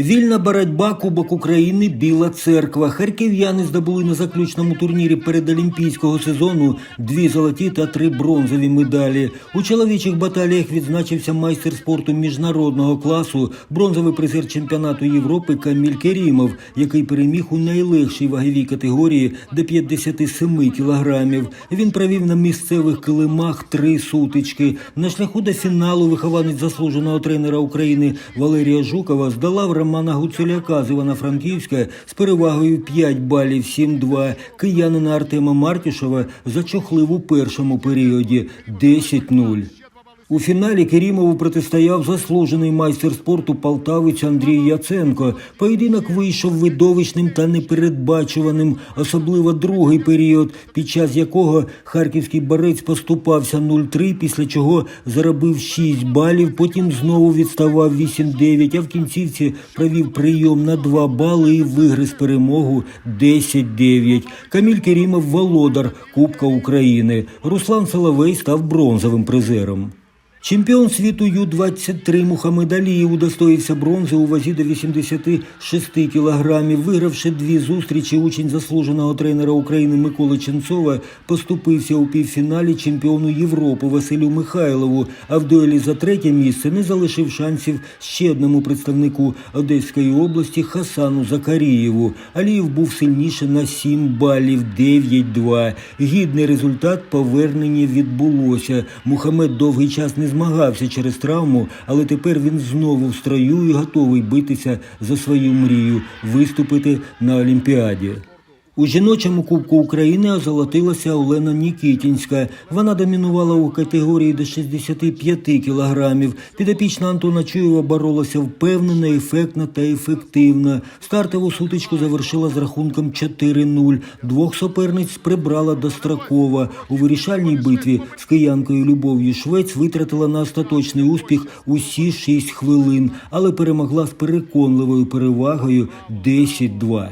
Вільна боротьба Кубок України Біла церква. Харків'яни здобули на заключному турнірі передолімпійського сезону дві золоті та три бронзові медалі. У чоловічих баталіях відзначився майстер спорту міжнародного класу, бронзовий призер чемпіонату Європи Каміль Керімов, який переміг у найлегшій ваговій категорії до 57 кілограмів. Він провів на місцевих килимах три сутички. На шляху до фіналу вихованець заслуженого тренера України Валерія Жукова здала здолав Романа Гуцуляка з Івано-Франківська з перевагою 5 балів 7-2. Киянина Артема Мартішева зачохлив у першому періоді 10-0. У фіналі Керімову протистояв заслужений майстер спорту полтавець Андрій Яценко. Поєдинок вийшов видовищним та непередбачуваним, особливо другий період, під час якого харківський борець поступався 0-3, після чого заробив 6 балів, потім знову відставав 8-9, а в кінцівці провів прийом на 2 бали і вигриз перемогу 10-9. Каміль Керімов володар Кубка України. Руслан Соловей став бронзовим призером. Чемпіон світу Ю-23 Мухаммед Алієв удостоївся бронзи у вазі до 86 кілограмів. Вигравши дві зустрічі, учень заслуженого тренера України Миколи Ченцова поступився у півфіналі чемпіону Європи Василю Михайлову, а в дуелі за третє місце не залишив шансів ще одному представнику Одеської області Хасану Закарієву. Алієв був сильніше на 7 балів 9-2. Гідний результат повернення відбулося. Мухаммед довгий час не змагався через травму, але тепер він знову в строю і готовий битися за свою мрію виступити на Олімпіаді. У жіночому Кубку України озолотилася Олена Нікітінська. Вона домінувала у категорії до 65 кілограмів. Підопічна Антона Чуєва боролася впевнено, ефектно та ефективно. Стартову сутичку завершила з рахунком 4-0. Двох суперниць прибрала достроково. У вирішальній битві з киянкою Любов'ю Швець витратила на остаточний успіх усі 6 хвилин, але перемогла з переконливою перевагою 10-2.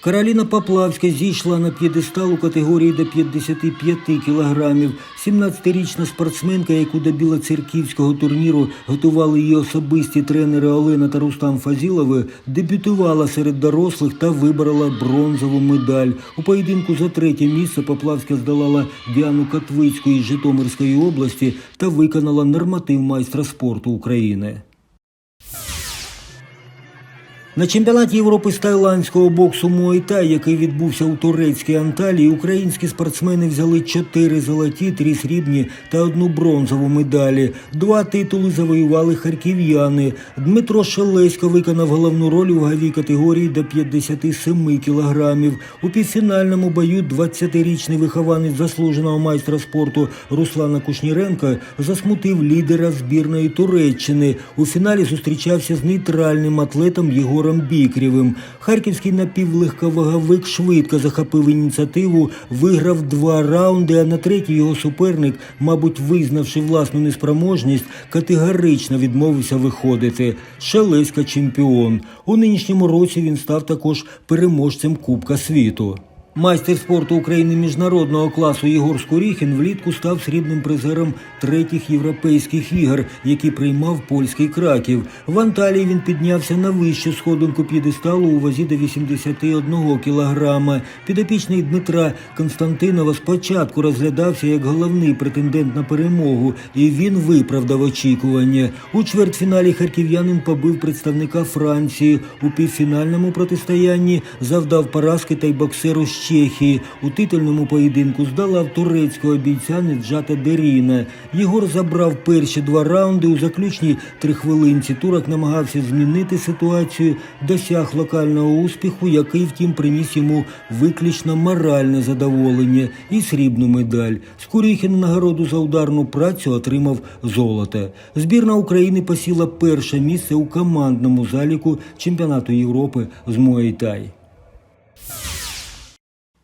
Кароліна Поплавська зійшла на п'єдестал у категорії до 55 кілограмів. 17-річна спортсменка, яку до білоцерківського турніру готували її особисті тренери Олена та Рустам Фазілови, дебютувала серед дорослих та виборола бронзову медаль. У поєдинку за третє місце Поплавська здолала Діану Катвицьку із Житомирської області та виконала норматив майстра спорту України. На чемпіонаті Європи з тайландського боксу Муайтай, який відбувся у турецькій Анталії, українські спортсмени взяли чотири золоті, три срібні та одну бронзову медалі. Два титули завоювали харків'яни. Дмитро Шелесько виконав головну роль у ваговій категорії до 57 кілограмів. У півфінальному бою 20-річний вихованець заслуженого майстра спорту Руслана Кушніренка засмутив лідера збірної Туреччини. У фіналі зустрічався з нейтральним атлетом Єгором Бікрєвим. Харківський напівлегковаговик швидко захопив ініціативу, виграв два раунди, а на третій його суперник, мабуть, визнавши власну неспроможність, категорично відмовився виходити. Шелеська чемпіон. У нинішньому році він став також переможцем Кубка світу. Майстер спорту України міжнародного класу Єгор Скоріхін влітку став срібним призером третіх європейських ігор, які приймав польський краків. В Анталії він піднявся на вищу сходинку п'єдесталу у вазі до 81 кілограма. Підопічний Дмитра Константинова спочатку розглядався як головний претендент на перемогу, і він виправдав очікування. У чвертьфіналі харків'янин побив представника Франції. У півфінальному протистоянні завдав поразки та й боксеру Чехії. У титульному поєдинку здолав турецького бійця Неджата Деріна. Єгор забрав перші два раунди. У заключній трихвилинці турок намагався змінити ситуацію, досяг локального успіху, який, втім, приніс йому виключно моральне задоволення і срібну медаль. Скуріхін нагороду за ударну працю отримав золото. Збірна України посіла перше місце у командному заліку чемпіонату Європи з Муайтай.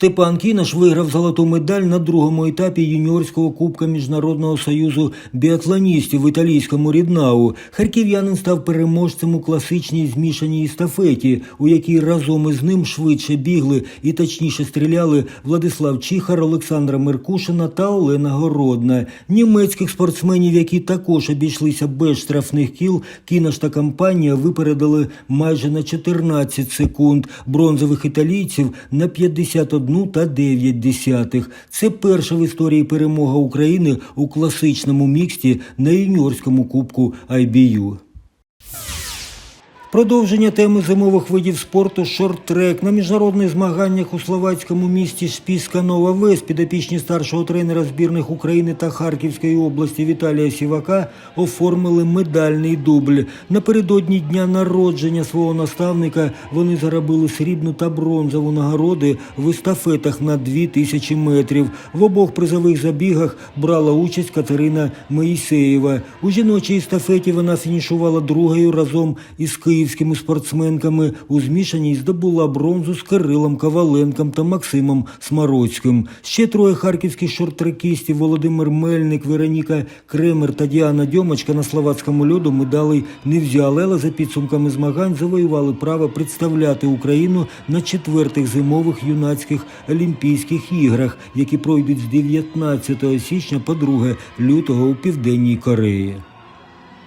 Степан Кінаш виграв золоту медаль на другому етапі юніорського кубка Міжнародного союзу біатлоністів в італійському Ріднау. Харків'янин став переможцем у класичній змішаній естафеті, у якій разом із ним швидше бігли і точніше стріляли Владислав Чихар, Олександра Меркушина та Олена Городна. Німецьких спортсменів, які також обійшлися без штрафних кіл, Кінаш та компанія випередили майже на 14 секунд. Бронзових італійців на 51 та 9 десятих. Це перша в історії перемога України у класичному міксті на юніорському кубку IBU. Продовження теми зимових видів спорту шорт-трек на міжнародних змаганнях у словацькому місті Шпіска Нова Вес підопічні старшого тренера збірних України та Харківської області Віталія Сівака оформили медальний дубль. Напередодні дня народження свого наставника вони заробили срібну та бронзову нагороди в естафетах на 2000 метрів. В обох призових забігах брала участь Катерина Моїсеєва. У жіночій естафеті вона фінішувала другою разом із київськими спортсменками. У змішаній здобула бронзу з Кирилом Коваленком та Максимом Смароцьким. Ще троє харківських шорт-трекістів Володимир Мельник, Вероніка Кремер та Діана Дьомочка на словацькому льоду медалей не взяли, але за підсумками змагань завоювали право представляти Україну на четвертих зимових юнацьких Олімпійських іграх, які пройдуть з 19 січня по 2 лютого у Південній Кореї.